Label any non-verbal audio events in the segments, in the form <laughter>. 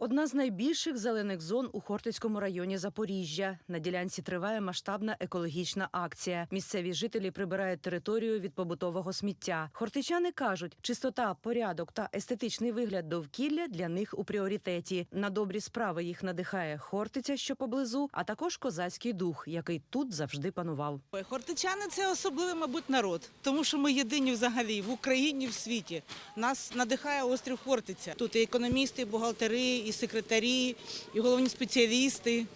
Одна з найбільших зелених зон у Хортицькому районі Запоріжжя. На ділянці триває масштабна екологічна акція. Місцеві жителі прибирають територію від побутового сміття. Хортичани кажуть, чистота, порядок та естетичний вигляд довкілля для них у пріоритеті. На добрі справи їх надихає Хортиця, що поблизу, а також козацький дух, який тут завжди панував. Хортичани це особливий, мабуть, народ, тому що ми єдині взагалі в Україні, в світі. Нас надихає острів Хортиця. Тут і економісти, і бухгалтери, і секретарі, і головні спеціалісти.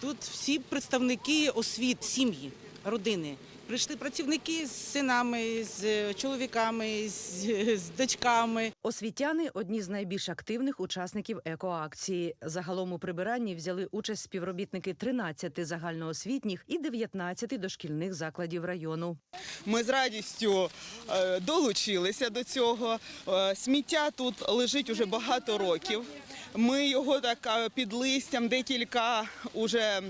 Тут всі представники освіт, сім'ї, родини. Прийшли працівники з синами, з чоловіками, з, з дочками. Освітяни одні з найбільш активних учасників екоакції. Загалом у прибиранні взяли участь співробітники 13 загальноосвітніх і 19 дошкільних закладів району. Ми з радістю е, долучилися до цього. Е, Сміття тут лежить уже багато років. Ми його так е, під листям декілька уже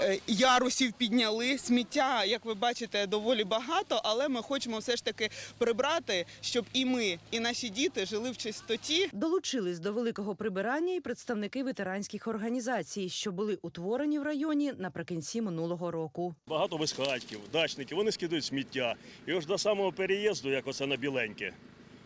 е, ярусів підняли. Сміття, як ви бачите, доволі багато, але ми хочемо все ж таки прибрати, щоб і ми, і наші діти жили в чистоті. Долучились до великого прибирання і представники ветеранських організацій, що були утворені в районі наприкінці минулого року. Багато безхатьків, дачників, вони скидують сміття. І ось до самого переїзду, як оце на біленьке,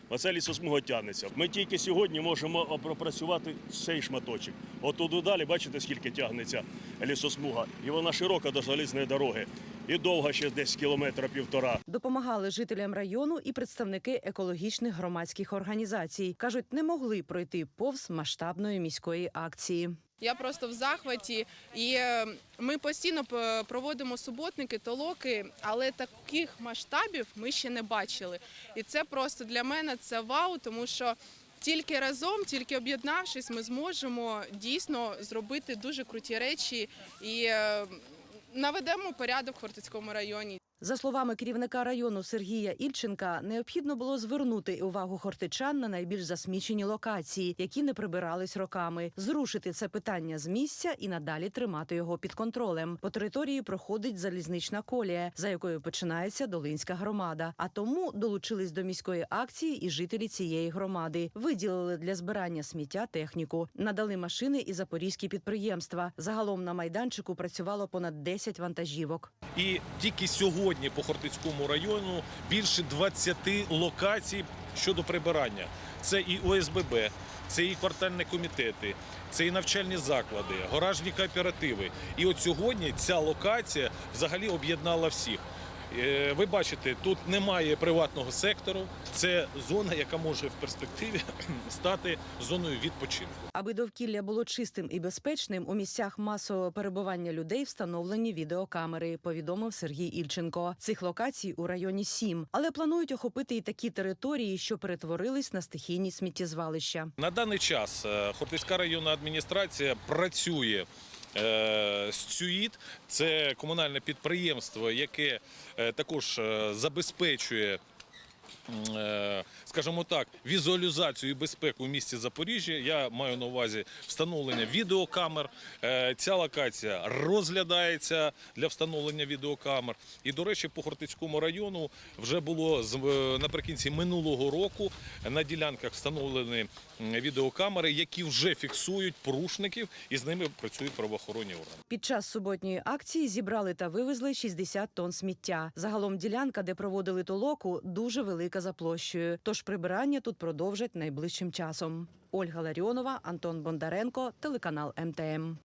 оце лісосмуга тягнеться. Ми тільки сьогодні можемо пропрацювати цей шматочок. От туди далі, бачите, скільки тягнеться лісосмуга. І вона широка до залізної дороги. І довга ще десь кілометра півтора. Допомагали жителям району і представники екологічних громадських організацій. кажуть, не могли пройти повз масштабної міської акції. Я просто в захваті, і е, ми постійно проводимо суботники, толоки, але таких масштабів ми ще не бачили. І це просто для мене це вау, тому що тільки разом, тільки об'єднавшись, ми зможемо дійсно зробити дуже круті речі і е, наведемо порядок в Хортицькому районі. За словами керівника району Сергія Ільченка, необхідно було звернути увагу хортичан на найбільш засмічені локації, які не прибирались роками, зрушити це питання з місця і надалі тримати його під контролем. По території проходить залізнична колія, за якою починається Долинська громада. А тому долучились до міської акції і жителі цієї громади. Виділили для збирання сміття техніку, надали машини і запорізькі підприємства. Загалом на майданчику працювало понад 10 вантажівок. І тільки сьогодні по Хортицькому району більше 20 локацій щодо прибирання. Це і ОСББ, це і квартальні комітети, це і навчальні заклади, гаражні кооперативи. І от сьогодні ця локація взагалі об'єднала всіх. Е, Ви бачите, тут немає приватного сектору. Це зона, яка може в перспективі <clears throat> стати зоною відпочинку. Аби довкілля було чистим і безпечним, у місцях масового перебування людей встановлені відеокамери, повідомив Сергій Ільченко. Цих локацій у районі сім, але планують охопити і такі території, що перетворились на стихійні сміттєзвалища. На даний час е, Хортицька районна адміністрація працює. Е, це комунальне підприємство, яке е, також е, забезпечує, скажімо так, візуалізацію і безпеку в місті Запоріжжя. Я маю на увазі встановлення відеокамер. Е, Ця локація розглядається для встановлення відеокамер. І, до речі, по Хортицькому району вже було е, наприкінці минулого року на ділянках встановлені відеокамери, які вже фіксують порушників, і з ними працюють правоохоронні органи. Під час суботньої акції зібрали та вивезли 60 тонн сміття. Загалом ділянка, де проводили толоку, дуже велика за площею. Тож прибирання тут продовжать найближчим часом. Ольга Ларіонова, Антон Бондаренко, телеканал МТМ.